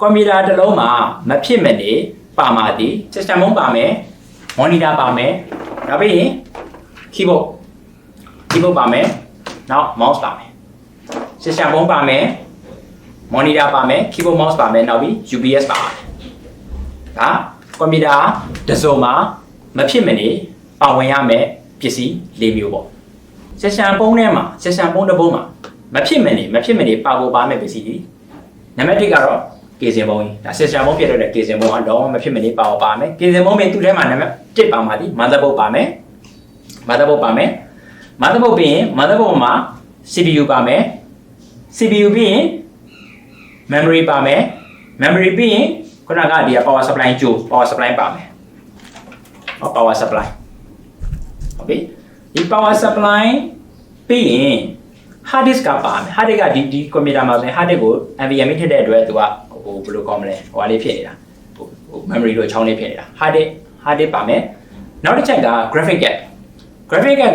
ကွန်ပျူတာတစ်လုံးမှာမဖြစ်မနေပါမှာဒီ system မုံပါမယ် monitor ပါမယ်နောက်ပြီးရင် keyboard keyboard ပါမယ်နောက် mouse ပါမယ် system မုံပါမယ် monitor ပါမယ် keyboard mouse ပါမယ်နောက်ပြီး UPS ပါမယ်ဒါကွန်ပျူတာတစ်စုံမှာမဖြစ်မနေပါဝင်ရမယ်ပစ္စည်း၄မျိုးပေါ့ session ပုံးထဲမှာ session ပုံးတစ်ပုံးမှာမဖြစ်မနေမဖြစ်မနေပါဖို့ပါမယ်ပစ္စည်းဒီနံပါတ်1ကတော့ ကေစင်ပုံးကြီးဒါ session ပုံးဖြစ်တဲ့ကေစင်ပုံးကတော့မဖြစ်မနေပါဖို့ပါမယ်ကေစင်ပုံးပြင်သူ့ထဲမှာနံပါတ်1ပါမှာဒီ motherboard ပါမယ် motherboard ပါမယ် motherboard ပြီးရင် motherboard မှာ CPU ပါမယ် CPU ပြီးရင် memory ပါမယ် memory ပြီးရင်ခုနကဒီက power supply ကြို power supply ပါမယ်ဟော power supply ဟုတ်ပြီဒီ power supply ပြီးရင် hard disk ကပါမယ် hard disk ကဒီဒီကွန်ပျူတာမှာဆိုရင် hard disk ကို NVMe ထည့်တဲ့အတွက်သူက ဟိုဘယ်လိုကောင်းမလဲဟိုဟာလေးဖြစ်နေတာဟိုဟို memory လို့ချောင်းလေးဖြစ်နေတာ hard disk hard disk ပါမယ်နောက်တစ်ချက်က graphic card graphic card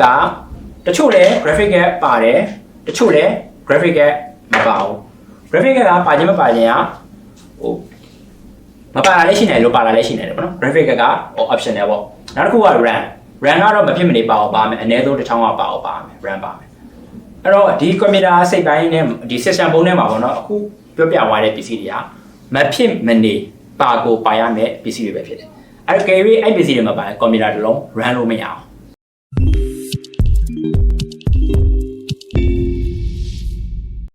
ကတချို့လဲ graphic card ပါတယ်တချို့လဲ graphic card မပါဘူး graphic card ကပါခြင်းမပါခြင်းကဟိုမပါတာလည်းရှိနေတယ်လို့ပါတာလည်းရှိနေတယ်ပေါ့နော် graphic card ကဟို optional ပေါ့နောက်တစ်ခုက RAM RAM ကတော့မဖြစ်မနေပါအောင်ပါမယ်အနည်းဆုံးတစ်ချောင်းကပါအောင်ပါမယ် RAM ပါမယ်အဲ့တော့ဒီကွန်ပျူတာစိတ်ပိုင်းနဲ့ဒီ system ပုံးထဲမှာပေါ့နော်အခုပြောပြသွားတဲ့ပစ္စည်းတွေက မဖြစ်မနေပါကိုပါရမယ်ပစ္စည်းတွေပဲဖြစ်တယ်အဲ့တော့ carry အဲ့ပစ္စည်းတွေမပါရင်ကွန်ပျူတာတစ်လုံး run လို့မရအောင်